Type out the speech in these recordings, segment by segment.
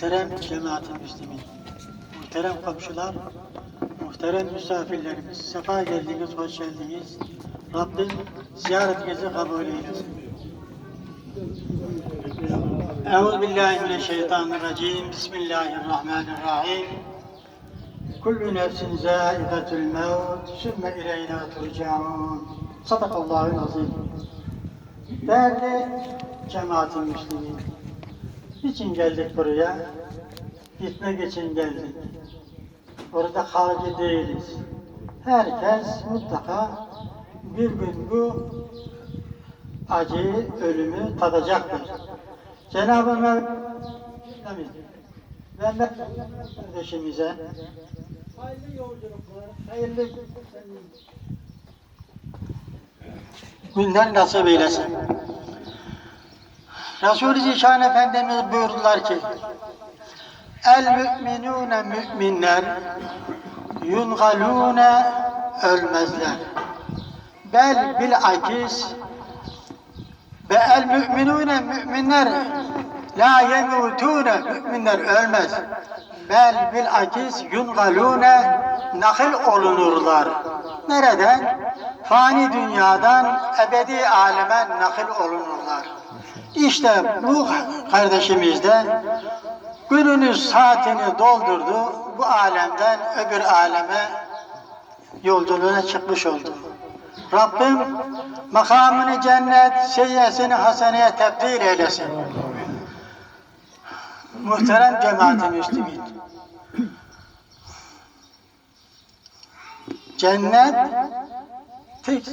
Muhterem cemaat-i muhterem komşular, muhterem misafirlerimiz, sefa geldiniz, hoş geldiniz. Rabbim ziyaretinizi kabul eylesin. Euzu billahi mineşşeytanirracim. Bismillahirrahmanirrahim. Kullu nefsin zâikatul mevt, sümme ileyna turcaun. Sadakallahu azim. Değerli cemaat-i Niçin geldik buraya? Gitmek için geldik. Orada kalıcı değiliz. Herkes mutlaka bir gün bu acıyı, ölümü tadacaktır. Cenab-ı Mevla ve Mevla kardeşimize hayırlı yolculuklar, hayırlı günler nasip eylesin. Resul-i Zişan Efendimiz buyurdular ki El müminune müminler yungalune ölmezler. Bel bil akis ve el müminune müminler la yemutune müminler ölmez. Bel bil akis yungalune nakil olunurlar. Nereden? Fani dünyadan ebedi aleme nakil olunurlar. İşte bu kardeşimiz de gününü saatini doldurdu. Bu alemden öbür aleme yolculuğuna çıkmış oldu. Rabbim makamını cennet, seyyesini haseneye tebdil eylesin. Muhterem cemaat-i müslimin. Cennet,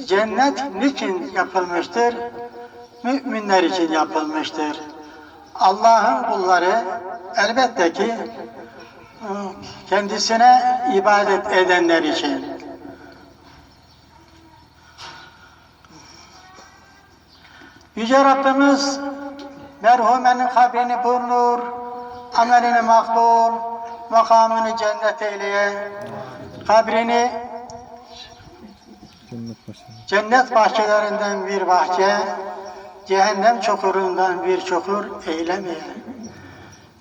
cennet niçin yapılmıştır? Müminler için yapılmıştır. Allah'ın kulları elbette ki kendisine ibadet edenler için. Yüce Rabbimiz merhumenin kabrini burnur, amelini makbul, makamını cennet eyleye, kabrini Cennet bahçelerinden bir bahçe, cehennem çukurundan bir çukur eylemeye.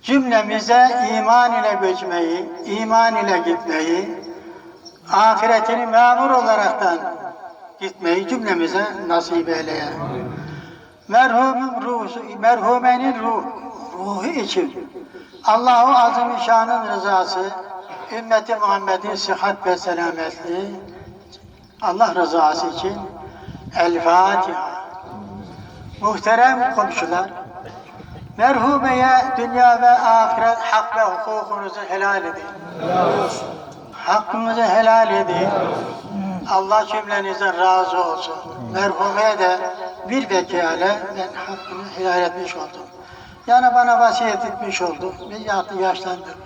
Cümlemize iman ile göçmeyi, iman ile gitmeyi, ahiretini memur olaraktan gitmeyi cümlemize nasip eyleye. Merhumun ruhu, merhumenin ruh, ruhu için Allahu Azimüşşan'ın rızası, ümmeti Muhammed'in sıhhat ve selametliği, Allah rızası için El Fatiha. Muhterem komşular, merhumeye dünya ve ahiret hak ve hukukunuzu helal edin. Hakkınızı helal edin. Allah cümlenizden razı olsun. Merhumeye de bir vekale ben hakkını helal etmiş oldum. Yani bana vasiyet etmiş oldu. Bir yahtı yaşlandım.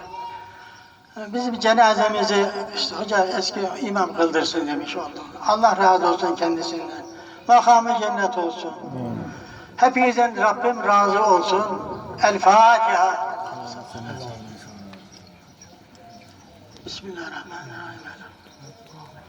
Bizim cenazemizi işte hoca eski imam kıldırsın demiş oldum. Allah razı olsun kendisinden. Makamı cennet olsun. Hepinizden Rabbim razı olsun. El Fatiha. Bismillahirrahmanirrahim.